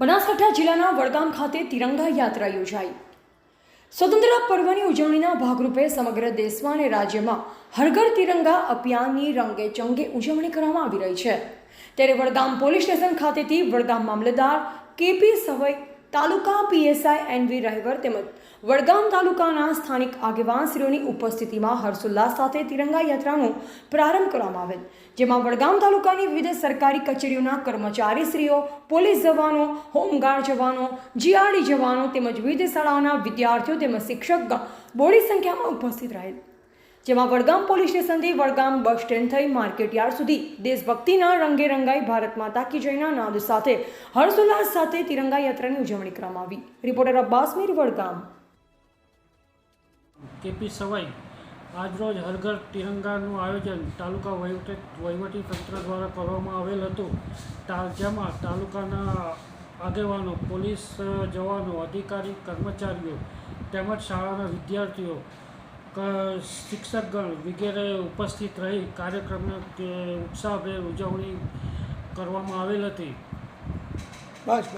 બનાસકાંઠા જિલ્લાના વડગામ ખાતે તિરંગા યાત્રા યોજાઈ. સ્વતંત્રતા પર્વની ઉજવણીના ભાગરૂપે સમગ્ર દેશમાં અને રાજ્યમાં હરઘર તિરંગા અભિયાનની રંગે ચંગે ઉજવણી કરવામાં આવી રહી છે. ત્યારે વડગામ પોલીસ સ્ટેશન ખાતેથી વડગામ મામલતદાર KP Savai taluka PSI NV Rahevar તેમજ વડગામ તાલુકાના સ્થાનિક આગેવાનશ્રીઓની ઉપસ્થિતિમાં હર્ષોલ્લાસ સાથે તિરંગા યાત્રાનો પ્રારંભ કરવામાં આવેલ, જેમાં વડગામ તાલુકાની વિવિધ સરકારી કચેરીઓના કર્મચારીશ્રીઓ, પોલીસ જવાનો, હોમગાર્ડ જવાનો, જીઆરડી જવાનો તેમજ વિવિધ શાળાઓના વિદ્યાર્થીઓ તેમજ શિક્ષકગણ બોડી સંખ્યામાં ઉપસ્થિત રહેલ. જેમાં વડગામ પોલીસ સ્ટેશનથી વડગામ બસ સ્ટેન્ડ થઈ માર્કેટ યાર્ડ સુધી દેશભક્તિના રંગે રંગાઈ ભારત માતા કી જયના નાદ સાથે હર્ષોલ્લાસ સાથે તિરંગા યાત્રાની ઉજવણી કરવામાં આવી. રિપોર્ટર અબ્બાસ મીર વડગામ. કેપી સવાઈ આજરોજ હરઘર તિરંગાનું આયોજન તાલુકા વહીવટી તંત્ર દ્વારા કરવામાં આવેલ હતું. જેમાં તાલુકાના આગેવાનો, પોલીસ જવાનો, અધિકારી, કર્મચારીઓ તેમજ શાળાના વિદ્યાર્થીઓ શિક્ષકગણ વગેરે ઉપસ્થિત રહી કાર્યક્રમને ઉત્સાહભેર ઉજવણી કરવામાં આવેલ હતી. બસ.